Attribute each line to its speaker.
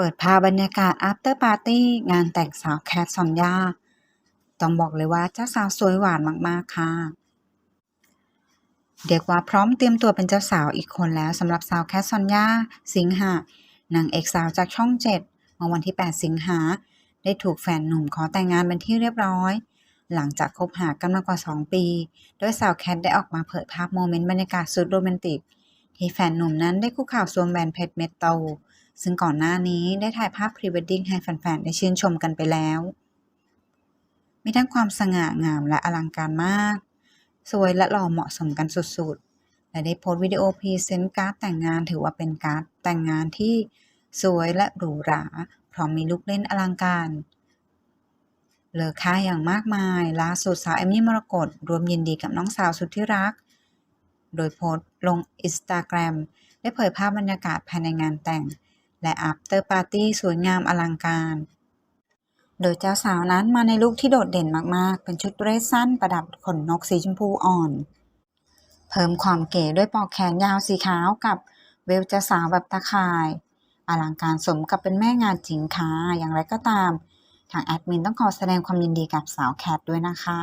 Speaker 1: เปิดภาพบรรยากาศ after party งานแต่งสาวแคทซอนยาต้องบอกเลยว่าเจ้าสาวสวยหวานมาก ๆ ค่ะ เรียกว่าพร้อมเตรียมตัวเป็นเจ้าสาวอีกคนแล้วสำหรับสาวแคทซอนยาสิงหานางเอกสาวจากช่อง7เมื่อวันที่ 8 สิงหา ได้ถูกแฟนหนุ่มขอแต่งงานเป็นที่เรียบร้อย หลังจากคบหากันมากว่า 2 ปี โดยสาวแคทได้ออกมาเผยภาพโมเมนต์บรรยากาศสุดโรแมนติก ที่แฟนหนุ่มนั้นได้คุกเข่าวสวมแหวนเพชรเม็ดโต ซึ่งก่อนหน้านี้ได้ถ่ายภาพพรีเวดดิ้งให้แฟนๆ ได้ชื่นชมกันไปแล้ว มีทั้งความสง่างามและอลังการมาก สวยและหล่อเหมาะสมกันสุดๆ และได้โพสต์วิดีโอพรีเซนต์การ์ดแต่งงานถือว่าเป็นการ์ดแต่งงานที่สวยและหรูหรา พร้อมมีลูกเล่นอลังการเลอค่าอย่างมากมายล่าสุดสาวเอมมี่มรกตรวมยินดีกับน้องสาวสุดที่รัก โดยโพสต์ลงอินสตาแกรมได้เผยภาพบรรยากาศภายในงานแต่ง และ after party สวยงามอลังการ โดยเจ้าสาวนั้นมาในลุคที่โดดเด่นมากๆ เป็นชุดเดรสสั้นประดับขนนกสีชมพูอ่อน เพิ่มความเก๋ด้วยปลอกแขนยาวสีขาวกับเวลเจ้าสาวแบบตาข่าย อลังการสมกับเป็นแม่งานจริงค่ะอย่างไรก็ตาม ทางแอดมินต้องขอแสดงความยินดีกับสาวแคทด้วยนะคะ